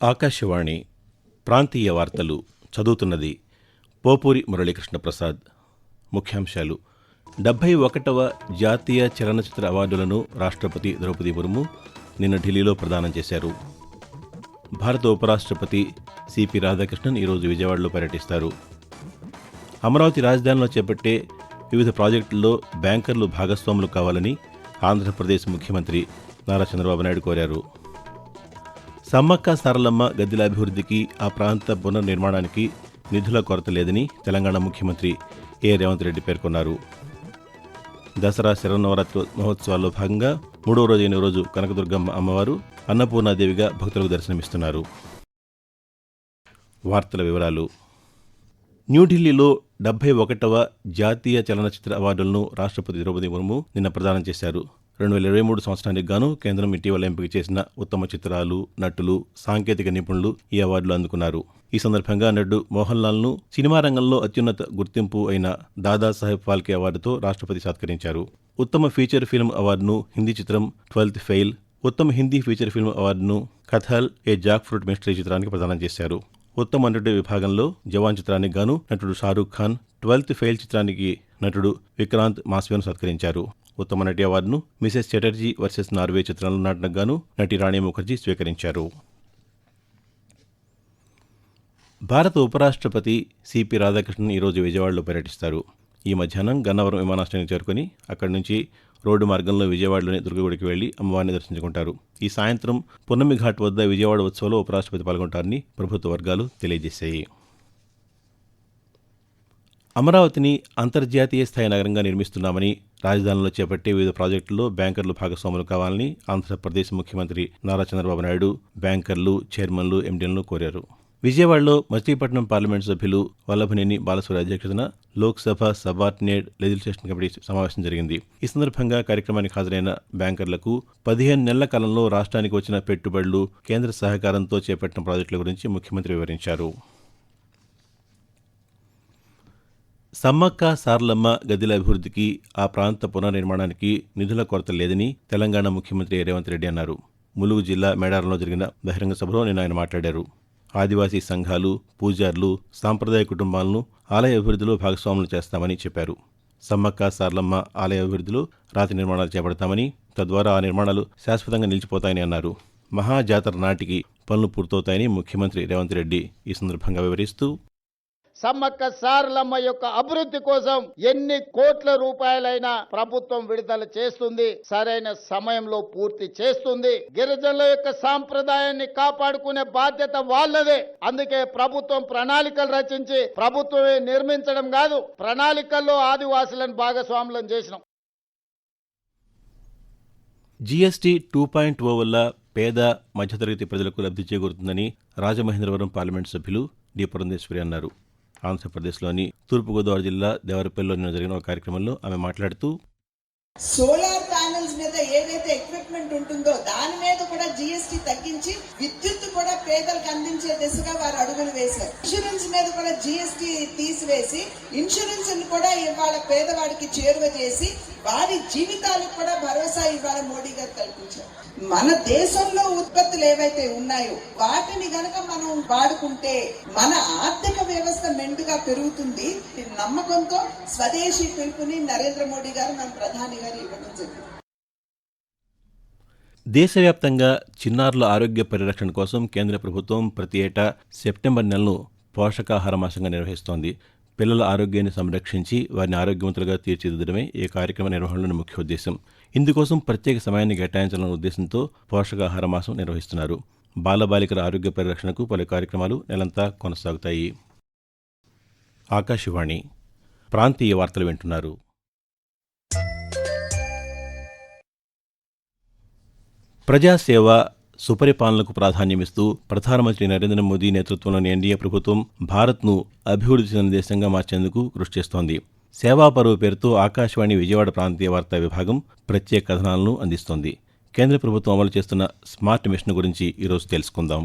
ఆకాశవాణి ప్రాంతీయ వార్తలు చదువుతున్నది పోపూరి మురళీకృష్ణ ప్రసాద్ ముఖ్యాంశాలు. డెబ్బై ఒకటవ జాతీయ చలనచిత్ర అవార్డులను రాష్ట్రపతి ద్రౌపది ముర్ము నిన్న ఢిల్లీలో ప్రదానం చేశారు. భారత ఉపరాష్ట్రపతి సిపి రాధాకృష్ణన్ ఈరోజు విజయవాడలో పర్యటిస్తారు. అమరావతి రాజధానిలో చేపట్టే వివిధ ప్రాజెక్టుల్లో బ్యాంకర్లు భాగస్వాములు కావాలని ఆంధ్రప్రదేశ్ ముఖ్యమంత్రి నారా చంద్రబాబు నాయుడు కోరారు. సమ్మక్క సారలమ్మ గద్దెల అభివృద్ధికి ఆ ప్రాంత పునర్నిర్మాణానికి నిధుల కొరత లేదని తెలంగాణ ముఖ్యమంత్రి ఏ రేవంత్ రెడ్డి పేర్కొన్నారు. దసరా శరన్నవరాత్రి మహోత్సవాల్లో భాగంగా మూడవ రోజైన రోజు కనకదుర్గమ్మ అమ్మవారు అన్నపూర్ణాదేవిగా భక్తులకు దర్శనమిస్తున్నారు. వార్తల వివరాలు న్యూఢిల్లీలో డెబ్బై ఒకటవ జాతీయ చలనచిత్ర అవార్డులను రాష్ట్రపతి ద్రౌపది ముర్ము నిన్న ప్రదానం చేశారు. రెండు వేల ఇరవై మూడు సంవత్సరానికి గాను కేంద్రం ఇటీవల ఎంపిక చేసిన ఉత్తమ చిత్రాలు నటులు సాంకేతిక నిపుణులు ఈ అవార్డులు అందుకున్నారు. ఈ సందర్భంగా నటుడు మోహన్ లాల్ను సినిమా రంగంలో అత్యున్నత గుర్తింపు అయిన దాదాసాహెబ్ ఫాల్కే అవార్డుతో రాష్ట్రపతి సత్కరించారు. ఉత్తమ ఫీచర్ ఫిల్మ్ అవార్డును హిందీ చిత్రం ట్వెల్త్ ఫెయిల్ ఉత్తమ హిందీ ఫీచర్ ఫిల్మ్ అవార్డును Kathal a jackfruit mystery చిత్రానికి ప్రదానం చేశారు. ఉత్తమ నటుడి విభాగంలో జవాన్ చిత్రానికి గాను నటుడు షారూఖ్ ఖాన్ ట్వెల్త్ ఫెయిల్ చిత్రానికి నటుడు విక్రాంత్ మాస్వేను సత్కరించారు. ఉత్తమ నటి అవార్డును మిసెస్ చటర్జీ వర్సెస్ నార్వే చిత్రంలో నటనకు గాను నటి రాణి ముఖర్జీ స్వీకరించారు. భారత ఉపరాష్ట్రపతి సిపి రాధాకృష్ణన్ ఈరోజు విజయవాడలో పర్యటిస్తారు. ఈ మధ్యాహ్నం గన్నవరం విమానాశ్రయానికి చేరుకుని అక్కడి నుంచి రోడ్డు మార్గంలో విజయవాడలోని దుర్గగుడికి వెళ్ళి అమ్మవారిని దర్శించుకుంటారు. ఈ సాయంత్రం పున్నమి ఘాట్ వద్ద విజయవాడ ఉత్సవంలో ఉపరాష్ట్రపతి పాల్గొంటారని ప్రభుత్వ వర్గాలు తెలియజేశాయి. అమరావతిని అంతర్జాతీయ స్థాయి నగరంగా నిర్మిస్తున్నామని రాజధానిలో చేపట్టే వివిధ ప్రాజెక్టుల్లో బ్యాంకర్లు భాగస్వాములు కావాలని ఆంధ్రప్రదేశ్ ముఖ్యమంత్రి నారా చంద్రబాబు నాయుడు బ్యాంకర్లు చైర్మన్లు ఎండీలను కోరారు. విజయవాడలో మచిలీపట్నం పార్లమెంట్ సభ్యులు వల్లభనేని బాలసూరి అధ్యక్షతన లోక్సభ సబార్డినేట్ లెజిస్లేషన్ కమిటీ సమావేశం జరిగింది. ఈ సందర్భంగా కార్యక్రమానికి హాజరైన బ్యాంకర్లకు పదిహేను నెలల కాలంలో రాష్ట్రానికి వచ్చిన పెట్టుబడులు కేంద్ర సహకారంతో చేపట్టిన ప్రాజెక్టుల గురించి ముఖ్యమంత్రి వివరించారు. సమ్మక్క సార్లమ్మ గదిల అభివృద్ధికి ఆ ప్రాంత పునర్నిర్మాణానికి నిధుల కొరత లేదని తెలంగాణ ముఖ్యమంత్రి రేవంత్ రెడ్డి అన్నారు. ములుగు జిల్లా మేడారంలో జరిగిన బహిరంగ సభలో నిన్న ఆయన మాట్లాడారు. ఆదివాసీ సంఘాలు పూజార్లు సాంప్రదాయ కుటుంబాలను ఆలయ అభివృద్ధిలో భాగస్వాములు చేస్తామని చెప్పారు. సమ్మక్క సార్లమ్మ ఆలయ అభివృద్ధిలో రాతి నిర్మాణాలు చేపడతామని తద్వారా ఆ నిర్మాణాలు శాశ్వతంగా నిలిచిపోతాయని అన్నారు. మహాజాతర నాటికి పనులు పూర్తవుతాయని ముఖ్యమంత్రి రేవంత్ రెడ్డి ఈ సందర్భంగా వివరిస్తూ సమ్మక్క సారలమ్మ యొక్క అభివృద్ధి కోసం ఎన్ని కోట్ల రూపాయలైనా ప్రభుత్వం విడుదల చేస్తుంది సరైన సమయంలో పూర్తి చేస్తుంది. గిరిజనుల యొక్క సాంప్రదాయాన్ని కాపాడుకునే బాధ్యత వాళ్ళదే. అందుకే ప్రభుత్వం ప్రణాళికలు రచించి ప్రభుత్వమే నిర్మించడం కాదు ప్రణాళికల్లో ఆదివాసులను భాగస్వాములను చేసినాం. జీఎస్టీ టూ పాయింట్ ఓ వల్ల పేద మధ్యతరగతి ప్రజలకు లబ్ధి చేకూరుతుందని రాజమహేంద్రవరం పార్లమెంట్ సభ్యులు డి పురంధేశ్వరి అన్నారు. ఆంధ్రప్రదేశ్లోని తూర్పుగోదావరి జిల్లా దేవరపల్లిలో నిన్న జరిగిన ఒక కార్యక్రమంలో ఆమె మాట్లాడుతూ సోలార్ డెవలప్మెంట్ ఉంటుందో దాని మీద కూడా జిఎస్టీ తగ్గించి విద్యుత్ కూడా పేదలకు అందించే దిశగా వారు అడుగులు వేశారు. ఇన్సూరెన్స్ మీద కూడా జిఎస్టీ తీసివేసి ఇన్సూరెన్స్ కూడా ఇవాళ పేదవాడికి చేరువ చేసి వారి జీవితాలకు కూడా భరోసా ఇవాళ మోడీ గారు కల్పించారు. మన దేశంలో ఉత్పత్తులు ఏవైతే ఉన్నాయో వాటిని గనక మనం వాడుకుంటే మన ఆర్థిక వ్యవస్థ మెండుగా పెరుగుతుంది. నమ్మకంతో స్వదేశీ పిలుపుని నరేంద్ర మోడీ గారు మన ప్రధాని గారు ఇవ్వడం జరిగింది. దేశవ్యాప్తంగా చిన్నారుల ఆరోగ్య పరిరక్షణ కోసం కేంద్ర ప్రభుత్వం ప్రతి ఏటా సెప్టెంబర్ నెలను పోషకాహార మాసంగా నిర్వహిస్తోంది. పిల్లల ఆరోగ్యాన్ని సంరక్షించి వారిని ఆరోగ్యవంతులుగా తీర్చిదిద్దడమే ఈ కార్యక్రమ నిర్వహణలోని ముఖ్య ఉద్దేశం. ఇందుకోసం ప్రత్యేక సమయాన్ని కేటాయించాలన్న ఉద్దేశంతో పోషకాహార మాసం నిర్వహిస్తున్నారు. బాలబాలికల ఆరోగ్య పరిరక్షణకు పలు కార్యక్రమాలు నెలంతా కొనసాగుతాయి. ఆకాశవాణి ప్రాంతీయ వార్తలు వింటున్నారు. ప్రజాసేవ సుపరిపాలనకు ప్రాధాన్యమిస్తూ ప్రధానమంత్రి నరేంద్ర మోదీ నేతృత్వంలోని ఎన్డీఏ ప్రభుత్వం భారత్ను అభివృద్ధి చెందిన దేశంగా మార్చేందుకు కృషి చేస్తోంది. సేవా పరువు పేరుతో ఆకాశవాణి విజయవాడ ప్రాంతీయ వార్తా విభాగం ప్రత్యేక కథనాలను అందిస్తోంది. కేంద్ర ప్రభుత్వం అమలు చేస్తున్న స్మార్ట్ మిషన్ గురించి ఈరోజు తెలుసుకుందాం.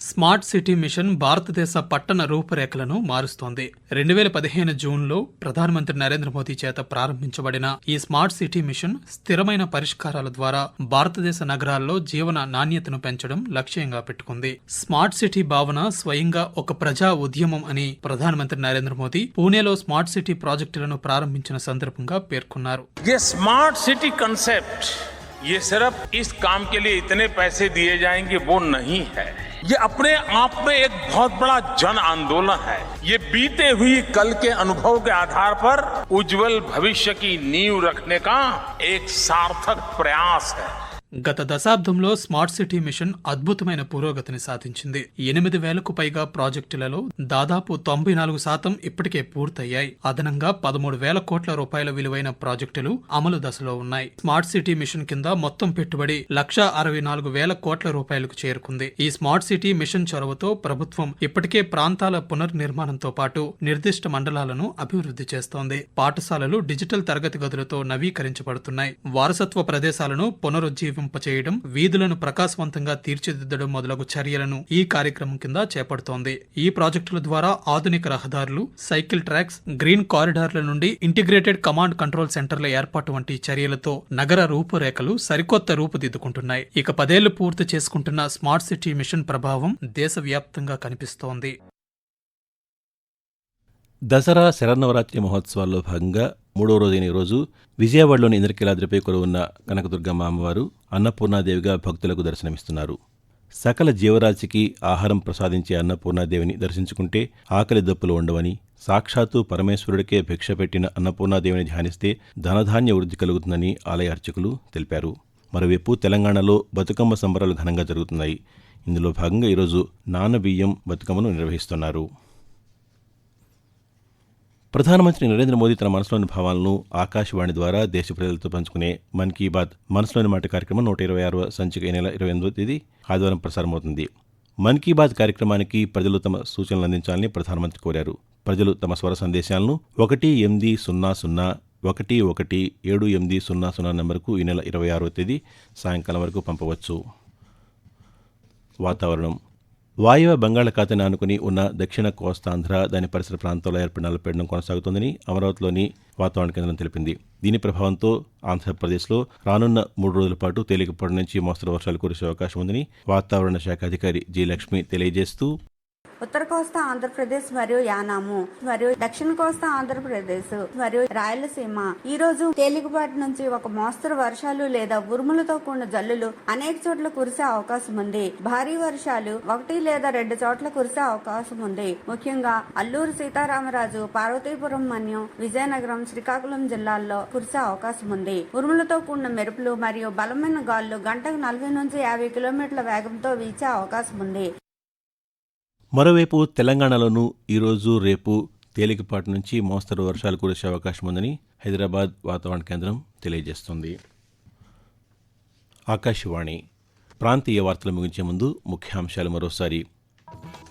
స్మార్ట్ సిటీ మిషన్ భారతదేశ పట్టణ రూపురేఖలను మారుస్తోంది రెండు వేల పదిహేను జూన్లో ప్రధానమంత్రి నరేంద్ర మోదీ చేత ప్రారంభించబడిన ఈ స్మార్ట్ సిటీ మిషన్ స్థిరమైన పరిష్కారాల ద్వారా భారతదేశ నగరాల్లో జీవన నాణ్యతను పెంచడం లక్ష్యంగా పెట్టుకుంది స్మార్ట్ సిటీ భావన స్వయంగా ఒక ప్రజా ఉద్యమం అని ప్రధానమంత్రి నరేంద్ర మోదీ పూణేలో స్మార్ట్ సిటీ ప్రాజెక్టులను ప్రారంభించిన సందర్భంగా పేర్కొన్నారు ये स्मार्ट सिटी कंसेप्ट ये सिर्फ इस काम के लिए इतने पैसे दिए जाएंगे वो नहीं है ये अपने आप में एक बहुत बड़ा जन आंदोलन है। ये बीते हुई कल के अनुभव के आधार पर उज्जवल भविष्य की नींव रखने का एक सार्थक प्रयास है। గత దశాబ్దంలో స్మార్ట్ సిటీ మిషన్ అద్భుతమైన పురోగతిని సాధించింది. ఎనిమిది వేలకు పైగా ప్రాజెక్టులలో దాదాపు తొంభై నాలుగు శాతం ఇప్పటికే పూర్తయ్యాయి. అదనంగా పదమూడు వేల కోట్ల రూపాయల విలువైన ప్రాజెక్టులు అమలు దశలో ఉన్నాయి. స్మార్ట్ సిటీ మిషన్ కింద మొత్తం పెట్టుబడి లక్ష అరవై నాలుగు వేల కోట్ల రూపాయలకు చేరుకుంది. ఈ స్మార్ట్ సిటీ మిషన్ చొరవతో ప్రభుత్వం ఇప్పటికే ప్రాంతాల పునర్నిర్మాణంతో పాటు నిర్దిష్ట మండలాలను అభివృద్ధి చేస్తోంది. పాఠశాలలు డిజిటల్ తరగతి గదులతో నవీకరించబడుతున్నాయి. వారసత్వ ప్రదేశాలను పునరుజ్జీవం పునరుజ్జీవింపచేయడం వీధులను ప్రకాశవంతంగా తీర్చిదిద్దడం మొదలగు చర్యలను ఈ కార్యక్రమం కింద చేపడుతోంది. ఈ ప్రాజెక్టుల ద్వారా ఆధునిక రహదారులు సైకిల్ ట్రాక్స్ గ్రీన్ కారిడార్ల నుండి ఇంటిగ్రేటెడ్ కమాండ్ కంట్రోల్ సెంటర్ల ఏర్పాటు వంటి చర్యలతో నగర రూపురేఖలు సరికొత్త రూపుదిద్దుకుంటున్నాయి. ఇక పదేళ్ళు పూర్తి చేసుకుంటున్న స్మార్ట్ సిటీ మిషన్ ప్రభావం దేశవ్యాప్తంగా కనిపిస్తోంది. దసరా శరన్నవరాత్రి మహోత్సవాల్లో భాగంగా మూడో రోజైన రోజు విజయవాడలోని ఇంద్రకీలాద్రిపై కొలువున్న కనకదుర్గమ్మ అమ్మవారు అన్నపూర్ణాదేవిగా భక్తులకు దర్శనమిస్తున్నారు. సకల జీవరాశికి ఆహారం ప్రసాదించే అన్నపూర్ణాదేవిని దర్శించుకుంటే ఆకలి దప్పులు ఉండవని సాక్షాత్తు పరమేశ్వరుడికే భిక్ష పెట్టిన అన్నపూర్ణాదేవిని ధ్యానిస్తే ధనధాన్య వృద్ధి కలుగుతుందని ఆలయ అర్చకులు తెలిపారు. మరోవైపు తెలంగాణలో బతుకమ్మ సంబరాలు ఘనంగా జరుగుతున్నాయి. ఇందులో భాగంగా ఈరోజు నానబియ్యం బతుకమ్మను నిర్వహిస్తున్నారు. ప్రధానమంత్రి నరేంద్ర మోదీ తన మనసులోని భావాలను ఆకాశవాణి ద్వారా దేశ ప్రజలతో పంచుకునే మన్ కీ బాత్ మనసులోని మాట కార్యక్రమం నూట ఇరవై ఆరవ సంచిక ఈ నెల ఇరవై ఎనిమిదో తేదీ ఆదివారం ప్రసారమవుతుంది. మన్ కీ బాత్ కార్యక్రమానికి ప్రజలు తమ సూచనలు అందించాలని ప్రధానమంత్రి కోరారు. ప్రజలు తమ స్వర సందేశాలను ఒకటి ఎనిమిది సున్నా సున్నా ఒకటి ఒకటి ఏడు ఎనిమిది సున్నా సున్నా నెంబర్కు ఈ నెల ఇరవై ఆరవ తేదీ సాయంకాలం వరకు పంపవచ్చు. వాతావరణం వాయువ బంగాళాఖాతాన్ని ఆనుకుని ఉన్న దక్షిణ కోస్తాంధ్ర దాని పరిసర ప్రాంతాల్లో ఏర్పడిన అల్పపీడనం కొనసాగుతోందని అమరావతిలోని వాతావరణ కేంద్రం తెలిపింది. దీని ప్రభావంతో ఆంధ్రప్రదేశ్లో రానున్న మూడు రోజుల పాటు తేలికపాటి నుంచి మోస్తరు వర్షాలు కురిసే అవకాశం ఉందని వాతావరణ శాఖ అధికారి జి లక్ష్మి తెలియజేస్తూ ఉత్తర కోస్తా ఆంధ్రప్రదేశ్ మరియు యానాము మరియు దక్షిణ కోస్తా ఆంధ్రప్రదేశ్ మరియు రాయలసీమ. ఈ రోజు తేలికపాటి నుంచి ఒక మోస్తరు వర్షాలు లేదా ఉరుములతో కూడిన జల్లులు అనేక చోట్ల కురిసే అవకాశం ఉంది. భారీ వర్షాలు ఒకటి లేదా రెండు చోట్ల కురిసే అవకాశం ఉంది. ముఖ్యంగా అల్లూరు సీతారామరాజు పార్వతీపురం మన్యం విజయనగరం శ్రీకాకుళం జిల్లాల్లో కురిసే అవకాశం ఉంది. ఉరుములతో కూడిన మెరుపులు మరియు బలమైన గాలులు గంటకు నలభై నుంచి యాభై కిలోమీటర్ల వేగంతో వీచే అవకాశం ఉంది. మరోవైపు తెలంగాణలోనూ ఈరోజు రేపు తేలికపాటి నుంచి మోస్తరు వర్షాలు కురిసే అవకాశం ఉందని హైదరాబాద్ వాతావరణ కేంద్రం తెలియజేస్తుంది. ఆకాశవాణి ప్రాంతీయ వార్తలు ముగించే ముందు ముఖ్యాంశాలు మరోసారి.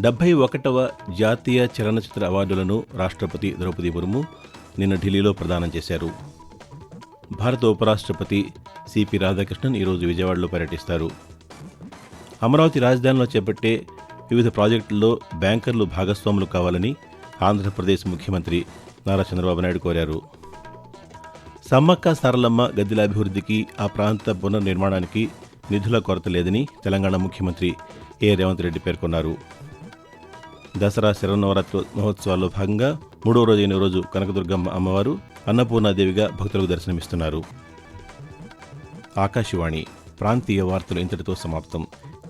డెబ్బై ఒకటవ జాతీయ చలనచిత్ర అవార్డులను రాష్ట్రపతి ద్రౌపది ముర్ము నిన్న ఢిల్లీలో ప్రదానం చేశారు. భారత ఉపరాష్ట్రపతి సిపి రాధాకృష్ణన్ ఈరోజు విజయవాడలో పర్యటిస్తారు. అమరావతి రాజధానిలో చేపట్టే వివిధ ప్రాజెక్టుల్లో బ్యాంకర్లు భాగస్వాములు కావాలని ఆంధ్రప్రదేశ్ ముఖ్యమంత్రి నారా చంద్రబాబు నాయుడు కోరారు. సమ్మక్క సారలమ్మ గద్దెల అభివృద్ధికి ఆ ప్రాంత పునర్నిర్మాణానికి నిధుల కొరత లేదని తెలంగాణ ముఖ్యమంత్రి ఏ రేవంత్ రెడ్డి పేర్కొన్నారు. దసరా శరన్నవరాత్రి మహోత్సవాల్లో భాగంగా మూడో రోజైన రోజు కనకదుర్గమ్మ అమ్మవారు అన్నపూర్ణాదేవిగా భక్తులకు దర్శనమిస్తున్నారు. ఆకాశవాణి ప్రాంతీయ వార్తలు ఇంతటితో సమాప్తం.